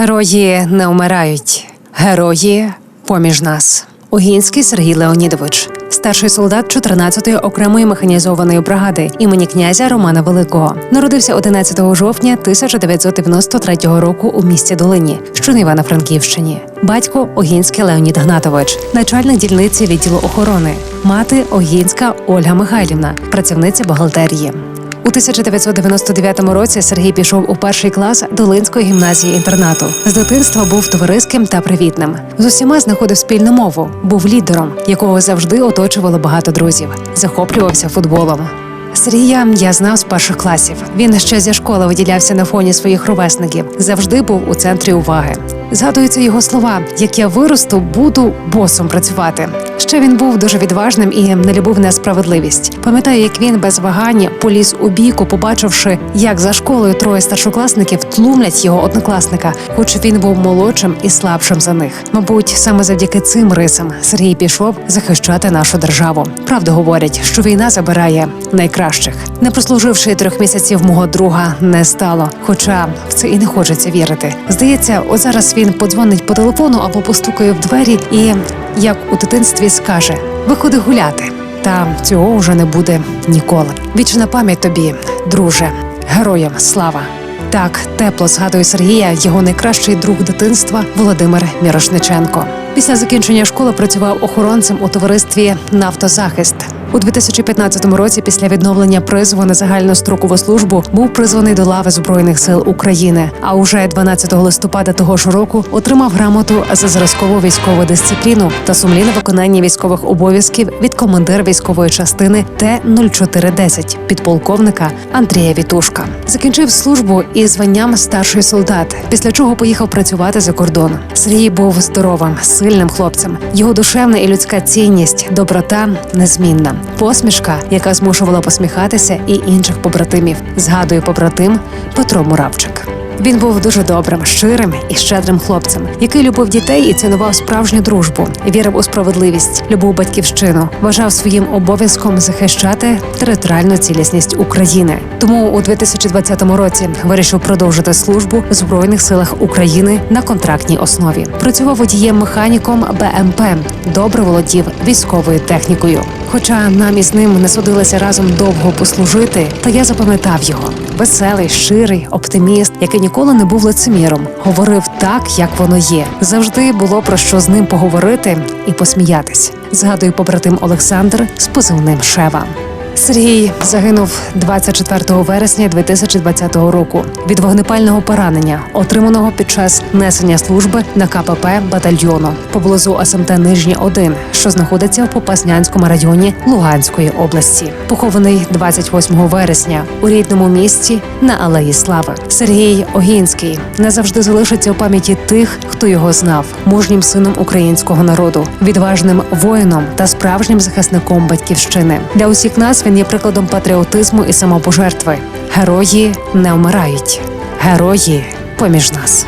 Герої не вмирають, герої поміж нас. Угінський Сергій Леонідович, старший солдат 14-ї окремої механізованої бригади імені князя Романа Великого, народився 11 жовтня 1993 року у місті Долині, що на Івано-Франківщині. Батько Огінський Леонід Гнатович, начальник дільниці відділу охорони, мати Огінська Ольга Михайлівна, працівниця бухгалтерії. У 1999 році Сергій пішов у перший клас Долинської гімназії інтернату. З дитинства був товариським та привітним. З усіма знаходив спільну мову, був лідером, якого завжди оточувало багато друзів. Захоплювався футболом. Сергія я знав з перших класів. Він ще зі школи виділявся на фоні своїх ровесників, завжди був у центрі уваги. Згадуються його слова: як я виросту, буду босом працювати. Ще він був дуже відважним і не любив несправедливість. Пам'ятаю, як він без вагання поліз у бійку, побачивши, як за школою троє старшокласників тлумлять його однокласника, хоч він був молодшим і слабшим за них. Мабуть, саме завдяки цим рисам Сергій пішов захищати нашу державу. Правду говорять, що війна забирає найкращих. Не прослуживши трьох місяців мого друга не стало. Хоча в це і не хочеться вірити. Здається, от зараз він подзвонить по телефону або постукає в двері і, як у дитинстві, скаже: Виходи гуляти. Та цього вже не буде ніколи. Вічна пам'ять тобі, друже, героям слава. Так тепло згадує Сергія, його найкращий друг дитинства Володимир Мірошниченко. Після закінчення школи працював охоронцем у товаристві Нафтозахист. У 2015 році, після відновлення призову на загальну строкову службу, був призваний до лави збройних сил України. А уже 12 листопада того ж року отримав грамоту за зразкову військову дисципліну та сумлінне виконання військових обов'язків від командира військової частини Т-0410 підполковника Андрія Вітушка. Закінчив службу із званням старший солдат, після чого поїхав працювати за кордон. Сергій був здоровим, сильним хлопцем. Його душевна і людська цінність, доброта незмінна. Посмішка, яка змушувала посміхатися і інших побратимів, згадує побратим Петро Муравчик. Він був дуже добрим, щирим і щедрим хлопцем, який любив дітей і цінував справжню дружбу, вірив у справедливість, любив батьківщину, вважав своїм обов'язком захищати територіальну цілісність України. Тому у 2020 році вирішив продовжити службу в збройних силах України на контрактній основі. Працював водієм механіком БМП, добре володів військовою технікою. Хоча нам із ним не судилося разом довго послужити, та я запам'ятав його веселий, щирий, оптиміст, який ніколи не був лицеміром, говорив так, як воно є. Завжди було про що з ним поговорити і посміятись. Згадую побратим Олександр з позивним Шева. Сергій загинув 24 вересня 2020 року від вогнепального поранення, отриманого під час несення служби на КПП батальйону поблизу СМТ Нижнє 1 що знаходиться в Попаснянському районі Луганської області. Похований 28 вересня у рідному місті на Алеї Слави. Сергій Огінський назавжди залишиться у пам'яті тих, хто його знав, мужнім сином українського народу, відважним воїном та справжнім захисником батьківщини. Для усіх нас він є прикладом патріотизму і самопожертви. Герої не вмирають, герої поміж нас.